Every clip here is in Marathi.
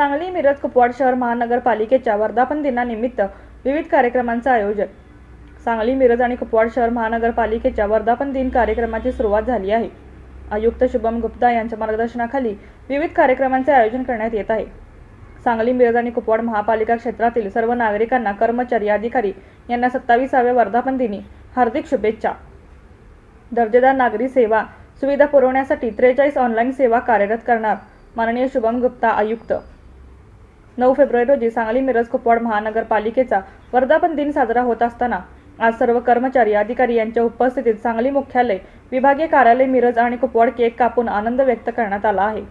सांगली मिरज कुपवाड शहर महानगरपालिकेच्या वर्धापन दिनानिमित्त विविध कार्यक्रमांचं आयोजन. सांगली मिरज आणि कुपवाड शहर महानगरपालिकेच्या वर्धापन दिन कार्यक्रमाची सुरुवात झाली आहे. आयुक्त शुभम गुप्ता यांच्या मार्गदर्शनाखाली विविध कार्यक्रमांचे आयोजन करण्यात येत आहे. सांगली मिरज आणि कुपवाड महापालिका क्षेत्रातील सर्व नागरिकांना कर्मचारी अधिकारी यांना सत्तावीसाव्या वर्धापन दिनी हार्दिक शुभेच्छा. दर्जेदार नागरी सेवा सुविधा पुरवण्यासाठी त्रेचाळीस ऑनलाईन सेवा कार्यरत करणार माननीय शुभम गुप्ता आयुक्त. नऊ फेब्रुवारी रोजी सांगली मिरज कुपवाड महानगरपालिकेचा वर्धापन दिन साजरा होत असताना आज सर्व कर्मचारी अधिकारी यांच्या उपस्थितीत सांगली मुख्यालय विभागीय कार्यालय मिरज आणि कुपवाड केक कापून आनंद व्यक्त करण्यात आला आहे.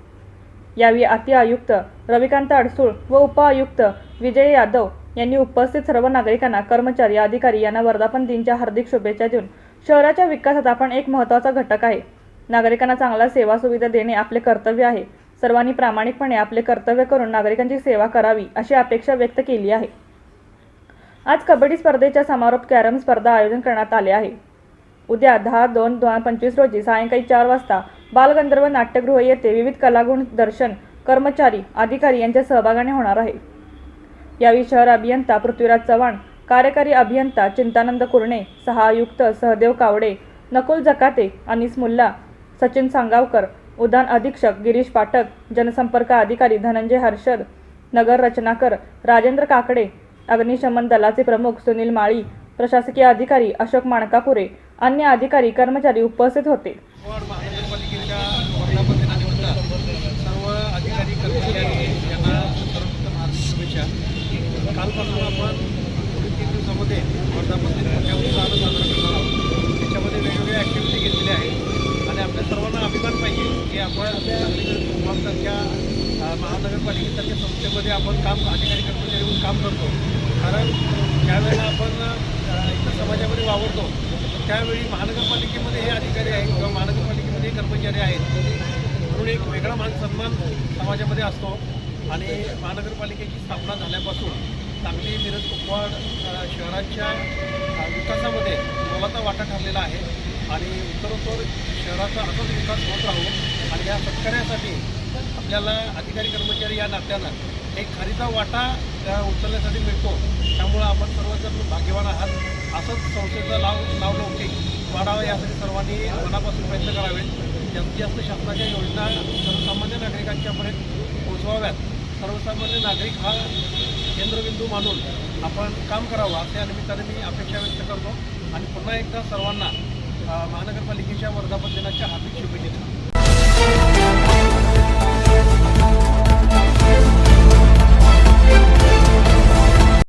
यावेळी अति आयुक्त रविकांत अडसूळ व उपआयुक्त विजय यादव यांनी उपस्थित सर्व नागरिकांना कर्मचारी अधिकारी यांना वर्धापन दिनच्या हार्दिक शुभेच्छा देऊन शहराच्या विकासात आपण एक महत्त्वाचा घटक आहे. नागरिकांना चांगला सेवा सुविधा देणे आपले कर्तव्य आहे. सर्वांनी प्रामाणिकपणे आपले कर्तव्य करून नागरिकांची सेवा करावी अशी अपेक्षा व्यक्त केली आहे. आज कबड्डी स्पर्धेच्या समारोप कॅरम स्पर्धा आयोजन करण्यात आले आहे. उद्या दहा दोन दोन हजार पंचवीस रोजी सायंकाळी चार वाजता बालगंधर्व नाट्यगृह येथे विविध कलागुण दर्शन कर्मचारी अधिकारी यांच्या सहभागाने होणार आहे. यावेळी शहर अभियंता पृथ्वीराज चव्हाण कार्यकारी अभियंता चिंतानंद कुरणे सहायुक्त सहदेव कावडे नकुल जकाते अनिस मुल्ला सचिन सांगावकर उद्यान अधीक्षक गिरीश पाठक जनसंपर्क अधिकारी धनंजय हर्षद नगर रचनाकर राजेंद्र काकडे अग्निशमन दलाचे प्रमुख सुनील माळी प्रशासकीय अधिकारी अशोक माणकापुरे अन्य अधिकारी कर्मचारी उपस्थित होते. सर्व अधिकारी कर्मचारी यांना सर्वप्रथम हार्दिक शुभेच्छा. कालपासून आपण पुढील तीन दिवसामध्ये वर्धापन दिन महानगरपालिकेसारख्या संस्थेमध्ये आपण काम अधिकारी कर्मचारी म्हणून काम करतो. कारण ज्यावेळेला आपण इतर समाजामध्ये वावरतो त्यावेळी महानगरपालिकेमध्ये हे अधिकारी आहेत किंवा महानगरपालिकेमध्ये हे कर्मचारी आहेत. म्हणून एक वेगळा मान सन्मान समाजामध्ये असतो. आणि महानगरपालिकेची स्थापना झाल्यापासून सांगली मिरज कुपवाड शहराच्या विकासामध्ये मोलाचा वाटा ठरलेला आहे. आणि उत्तरोत्तर शहराचा असाच विकास होत राहू आणि या सत्कार्यासाठी आपल्याला अधिकारी कर्मचारी या नात्यानं एक खारीचा वाटा उचलण्यासाठी मिळतो. त्यामुळं आपण सर्वजण भाग्यवान आहात. असंच संस्थेचं नाव नावलौकिक वाढावं यासाठी सर्वांनी मनापासून प्रयत्न करावेत. जास्तीत जास्त शासनाच्या योजना सर्वसामान्य नागरिकांच्यापर्यंत पोहोचवाव्यात. सर्वसामान्य नागरिक हा केंद्रबिंदू मानून आपण काम करावं अशा निमित्ताने मी अपेक्षा व्यक्त करतो. आणि पुन्हा एकदा सर्वांना महानगरपालिकेच्या वर्धापन दिनाच्या हार्दिक शुभेच्छा.